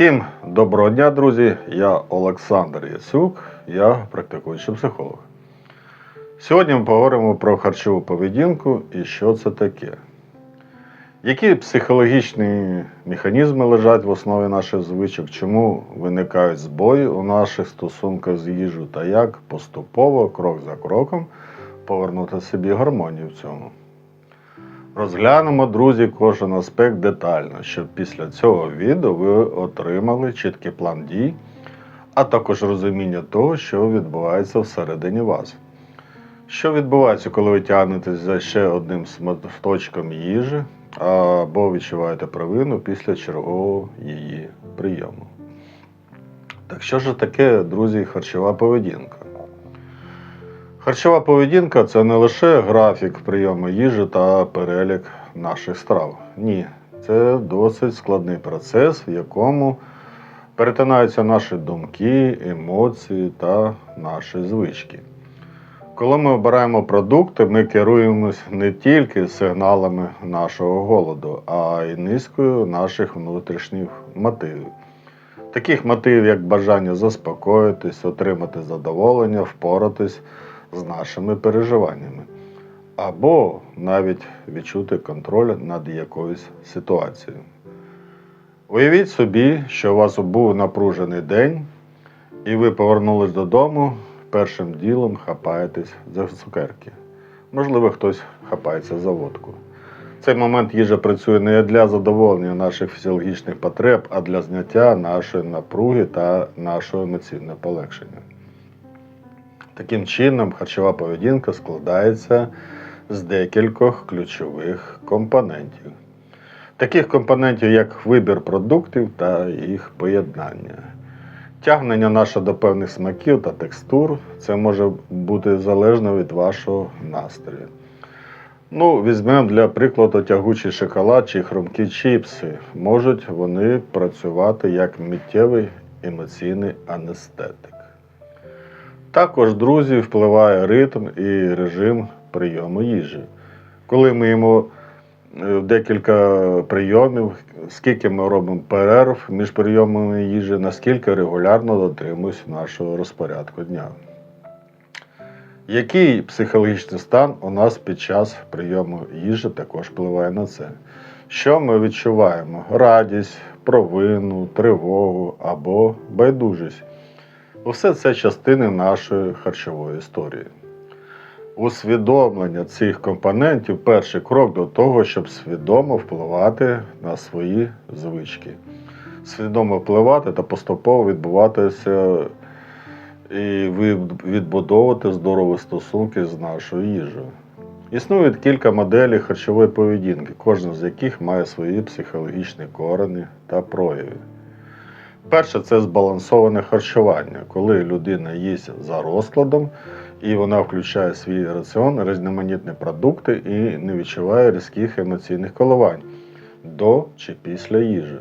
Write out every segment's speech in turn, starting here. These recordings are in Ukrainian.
Всім доброго дня, друзі! Я Олександр Яцюк, я практикуючий психолог. Сьогодні ми поговоримо про харчову поведінку і що це таке. Які психологічні механізми лежать в основі наших звичок, чому виникають збої у наших стосунках з їжею та як поступово, крок за кроком, повернути собі гармонію в цьому? Розглянемо, друзі, кожен аспект детально, щоб після цього відео ви отримали чіткий план дій, а також розуміння того, що відбувається всередині вас. Що відбувається, коли ви тягнетесь за ще одним сматочком їжі або відчуваєте провину після чергового її прийому? Так що ж таке, друзі, харчова поведінка? Харчова поведінка це не лише графік прийому їжі та перелік наших страв. Ні, це досить складний процес, в якому перетинаються наші думки, емоції та наші звички. Коли ми обираємо продукти, ми керуємось не тільки сигналами нашого голоду, а й низкою наших внутрішніх мотивів. Таких мотивів, як бажання заспокоїтись, отримати задоволення, впоратись з нашими переживаннями, або навіть відчути контроль над якоюсь ситуацією. Уявіть собі, що у вас був напружений день, і ви повернулись додому, першим ділом хапаєтесь за цукерки. Можливо, хтось хапається за водку. Цей момент їжа працює не для задоволення наших фізіологічних потреб, а для зняття нашої напруги та нашого емоційного полегшення. Таким чином, харчова поведінка складається з декількох ключових компонентів. Таких компонентів, як вибір продуктів та їх поєднання. Тягнення наше до певних смаків та текстур це може бути залежно від вашого настрою. Ну, візьмемо для прикладу тягучий шоколад чи хрумкі чіпси. Можуть вони працювати як миттєвий емоційний анестетик. Також, друзі, впливає ритм і режим прийому їжі. Коли ми їмо е, декілька прийомів, скільки ми робимо перерв між прийомами їжі, наскільки регулярно дотримуємося нашого розпорядку дня. Який психологічний стан у нас під час прийому їжі також впливає на це? Що ми відчуваємо? Радість, провину, тривогу або байдужість. Усе це частини нашої харчової історії. Усвідомлення цих компонентів перший крок до того, щоб свідомо впливати на свої звички. Свідомо впливати та поступово відбуватися і відбудовувати здорові стосунки з нашою їжею. Існує кілька моделей харчової поведінки, кожна з яких має свої психологічні корені та прояви. Перше, це збалансоване харчування, коли людина їсть за розкладом і вона включає свій раціон різноманітні продукти і не відчуває різких емоційних коливань до чи після їжі.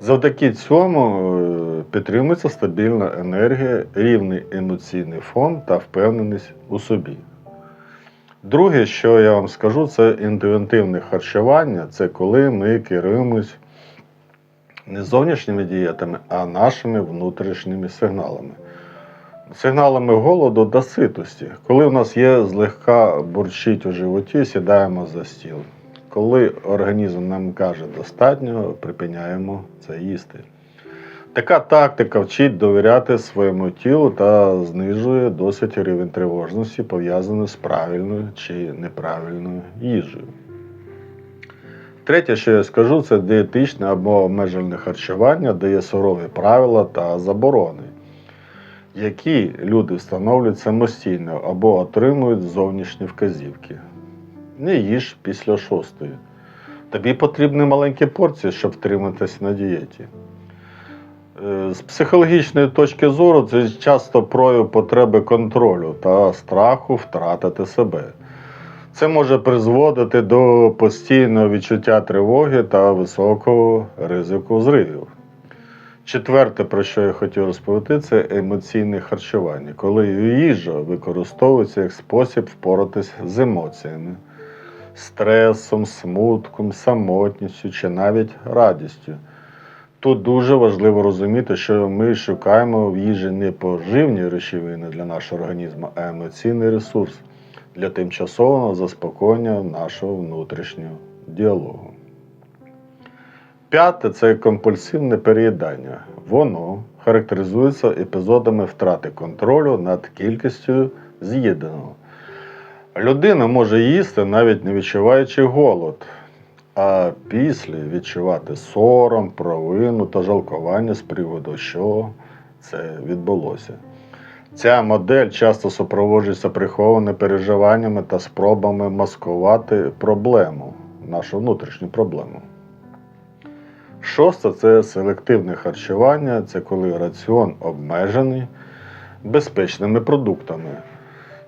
Завдяки цьому е, підтримується стабільна енергія, рівний емоційний фон та впевненість у собі. Друге, що я вам скажу, це інтуїтивне харчування це коли ми керуємось не зовнішніми дієтами, а нашими внутрішніми сигналами. Сигналами голоду та ситості. Коли в нас є злегка бурчить у животі, сідаємо за стіл. Коли організм нам каже достатньо, припиняємо це їсти. Така тактика вчить довіряти своєму тілу та знижує досить рівень тривожності, пов'язаний з правильною чи неправильною їжею. Третє, що я скажу, це дієтичне або обмежене харчування, де є сурові правила та заборони, які люди встановлюють самостійно або отримують зовнішні вказівки. Не їж після шостої. Тобі потрібні маленькі порції, щоб втриматися на дієті. Е, З психологічної точки зору, це часто прояв потреби контролю та страху втратити себе. Це може призводити до постійного відчуття тривоги та високого ризику зривів. Четверте, про що я хотів розповісти, це емоційне харчування, коли їжа використовується як спосіб впоратись з емоціями. стресом, смутком, самотністю чи навіть радістю. Тут дуже важливо розуміти, що ми шукаємо в їжі не поживні речовини для нашого організму, а емоційний ресурс для тимчасового заспокоєння нашого внутрішнього діалогу. П'яте це компульсивне переїдання. Воно характеризується епізодами втрати контролю над кількістю з'їденого. Людина може їсти, навіть не відчуваючи голод, а після відчувати сором, провину та жалкування з приводу, що це відбулося. Ця модель часто супроводжується прихованими переживаннями та спробами маскувати проблему, нашу внутрішню проблему. Шосте це селективне харчування, це коли раціон обмежений безпечними продуктами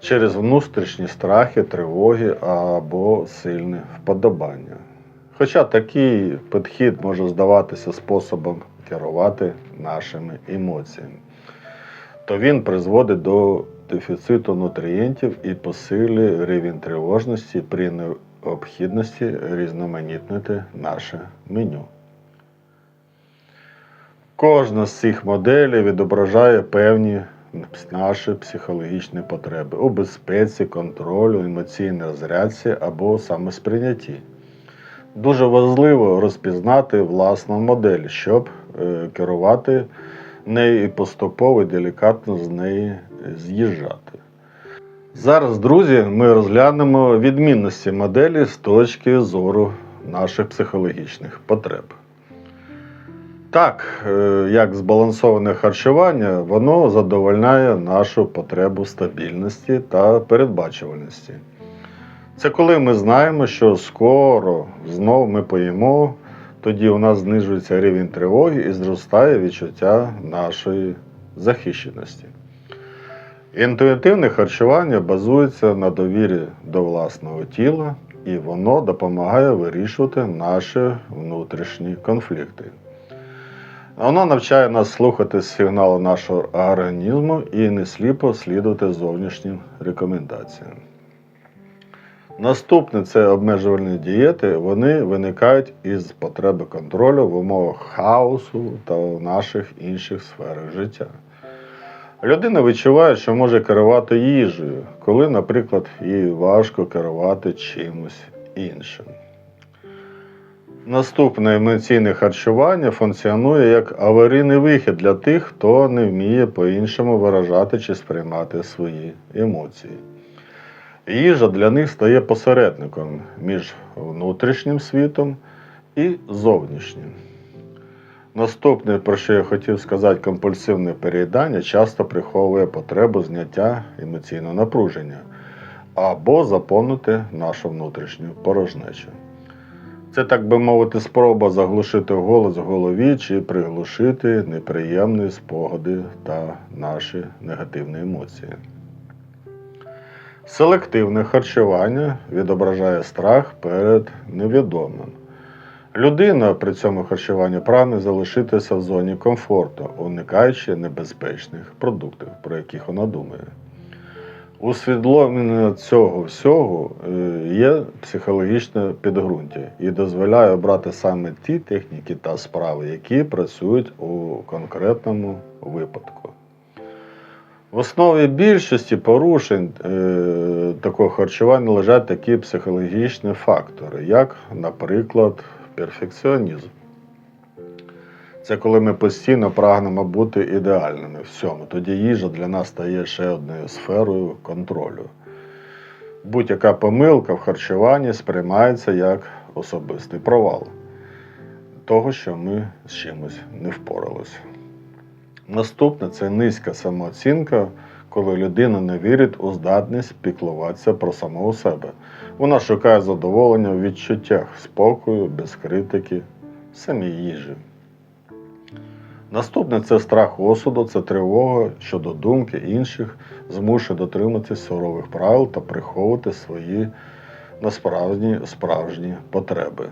через внутрішні страхи, тривоги або сильне вподобання. Хоча такий підхід може здаватися способом керувати нашими емоціями, то він призводить до дефіциту нутрієнтів і посилює рівень тривожності при необхідності різноманітнити наше меню. Кожна з цих моделей відображає певні наші психологічні потреби у безпеці, контролю, емоційній розрядці або самосприйнятті. Дуже важливо розпізнати власну модель, щоб е, керувати нею і поступово і делікатно з неї з'їжджати. Зараз, друзі, ми розглянемо відмінності моделі з точки зору наших психологічних потреб. Так, е, як збалансоване харчування, воно задовольняє нашу потребу стабільності та передбачувальності. Це коли ми знаємо, що скоро знов ми поїмо, тоді у нас знижується рівень тривоги і зростає відчуття нашої захищеності. Інтуїтивне харчування базується на довірі до власного тіла, і воно допомагає вирішувати наші внутрішні конфлікти. Воно навчає нас слухати сигнали нашого організму і не сліпо слідувати зовнішнім рекомендаціям. Наступне це обмежувальні дієти. Вони виникають із потреби контролю в умовах хаосу та в наших інших сферах життя. Людина відчуває, що може керувати їжею, коли, наприклад, їй важко керувати чимось іншим. Наступне емоційне харчування функціонує як аварійний вихід для тих, хто не вміє по-іншому виражати чи сприймати свої емоції. Їжа для них стає посередником між внутрішнім світом і зовнішнім. Наступне, про що я хотів сказати, компульсивне переїдання часто приховує потребу зняття емоційного напруження або заповнити нашу внутрішню порожнечу. Це, так би мовити, спроба заглушити голос в голові чи приглушити неприємні спогади та наші негативні емоції. Селективне харчування відображає страх перед невідомим. Людина при цьому харчуванні прагне залишитися в зоні комфорту, уникаючи небезпечних продуктів, про яких вона думає. Усвідомлення цього всього е, є психологічне підґрунтя і дозволяє обрати саме ті техніки та справи, які працюють у конкретному випадку. В основі більшості порушень е, такого харчування лежать такі психологічні фактори, як, наприклад, перфекціонізм. Це коли ми постійно прагнемо бути ідеальними всьому. Тоді їжа для нас стає ще одною сферою контролю. Будь-яка помилка в харчуванні сприймається як особистий провал того, що ми з чимось не впоралися. Наступне це низька самооцінка, коли людина не вірить у здатність піклуватися про самого себе. Вона шукає задоволення в відчуттях спокою, без критики, самій їжі. Наступне це страх осуду, це тривога щодо думки інших, змушує дотриматися сурових правил та приховувати свої насправді справжні потреби.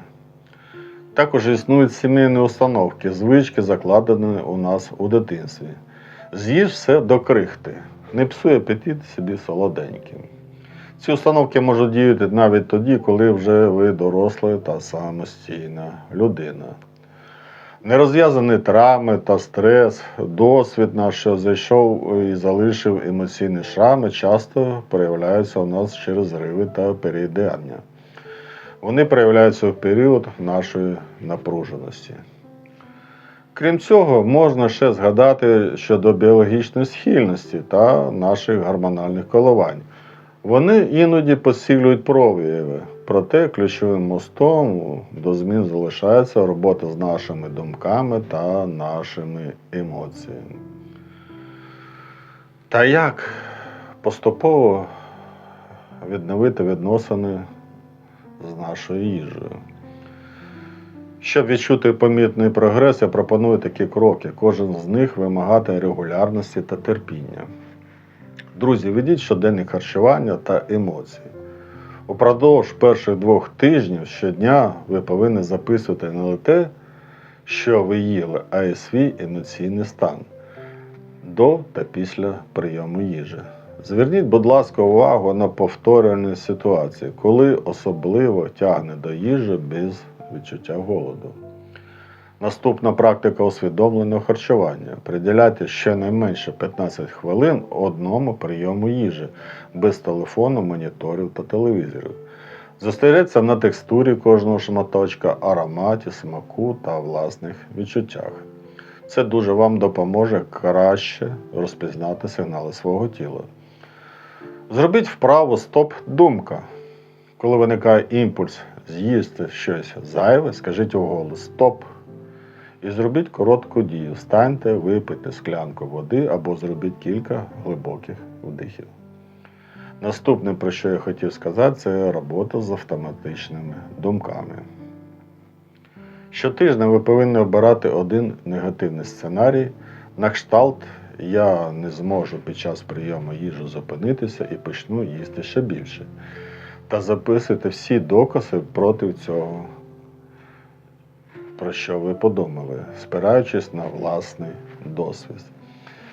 Також існують сімейні установки, звички, закладені у нас у дитинстві. З'їж все до крихти, не псуй апетит собі солоденьким. Ці установки можуть діяти навіть тоді, коли вже ви доросла та самостійна людина. Нерозв'язані травми та стрес, досвід наш, що зайшов і залишив емоційні шрами, часто проявляються у нас через зриви та переїдання. Вони проявляються в період нашої напруженості. Крім цього, можна ще згадати щодо біологічної схильності та наших гормональних коливань. Вони іноді посилюють прояви, проте ключовим мостом до змін залишається робота з нашими думками та нашими емоціями. Та як поступово відновити відносини з нашою їжею? Щоб відчути помітний прогрес, я пропоную такі кроки. Кожен з них вимагає регулярності та терпіння. Друзі, ведіть щоденник харчування та емоцій. Упродовж перших двох тижнів щодня ви повинні записувати не те, що ви їли, а й свій емоційний стан до та після прийому їжі. Зверніть, будь ласка, увагу на повторювані ситуації, коли особливо тягне до їжі без відчуття голоду. Наступна практика усвідомленого харчування. Приділяйте щонайменше 15 хвилин одному прийому їжі без телефону, моніторів та телевізорів. Зосередься на текстурі кожного шматочка, ароматі, смаку та власних відчуттях. Це дуже вам допоможе краще розпізнати сигнали свого тіла. Зробіть вправу стоп-думка. Коли виникає імпульс з'їсти щось зайве, скажіть уголос стоп. І зробіть коротку дію. Встаньте, випийте склянку води або зробіть кілька глибоких вдихів. Наступне, про що я хотів сказати, це робота з автоматичними думками. Щотижня ви повинні обирати один негативний сценарій. На кшталт я не зможу під час прийому їжі зупинитися і почну їсти ще більше. Та записуйте всі докази проти цього, про що ви подумали, спираючись на власний досвід.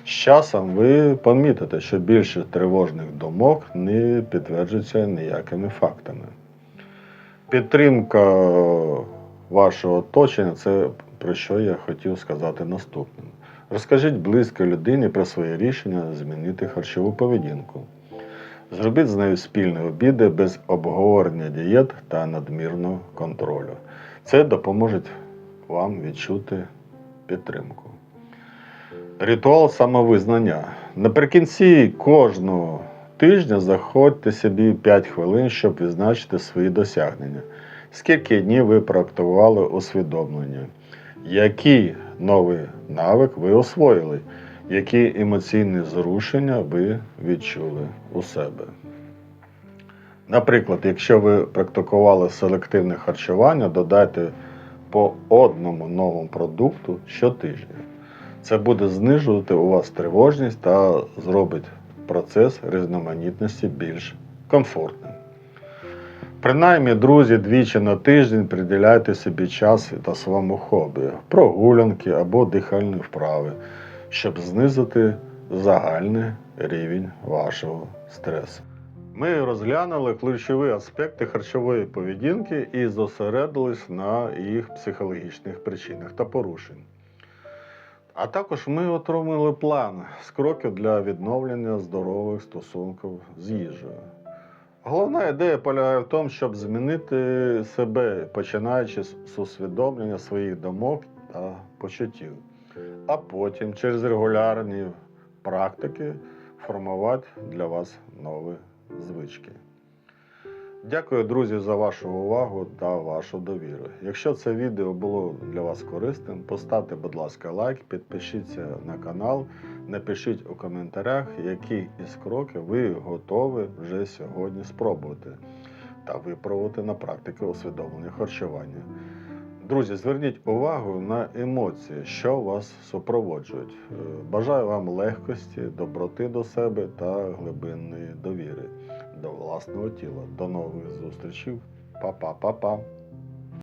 З часом ви помітите, що більше тривожних думок не підтверджується ніякими фактами. Підтримка вашого оточення це про що я хотів сказати наступним. Розкажіть близькій людині про своє рішення змінити харчову поведінку. Зробіть з нею спільні обіди без обговорення дієт та надмірного контролю. Це допоможе вам відчути підтримку. Ритуал самовизнання. Наприкінці кожного тижня заходьте собі 5 хвилин, щоб відзначити свої досягнення. Скільки днів ви практикували усвідомлення? Який новий навик ви освоїли? Які емоційні зрушення ви відчули у себе? Наприклад, якщо ви практикували селективне харчування, додайте по одному новому продукту щотижня. Це буде знижувати у вас тривожність та зробить процес різноманітності більш комфортним. Принаймні, друзі, двічі на тиждень приділяйте собі час та своєму хобі, прогулянки або дихальні вправи, щоб знизити загальний рівень вашого стресу. Ми розглянули ключові аспекти харчової поведінки і зосередились на їх психологічних причинах та порушень. А також ми отримали план з кроків для відновлення здорових стосунків з їжею. Головна ідея полягає в тому, щоб змінити себе, починаючи з усвідомлення своїх думок та почуттів, а потім через регулярні практики формувати для вас нові звички. Дякую, друзі, за вашу увагу та вашу довіру. Якщо це відео було для вас корисним, поставте, будь ласка, лайк, підпишіться на канал, напишіть у коментарях, які із кроків ви готові вже сьогодні спробувати та випробувати на практиці усвідомлення харчування. Друзі, зверніть увагу на емоції, що вас супроводжують. Е, Бажаю вам легкості, доброти до себе та глибинної довіри до власного тіла. До нових зустрічей. Па-па-па-па.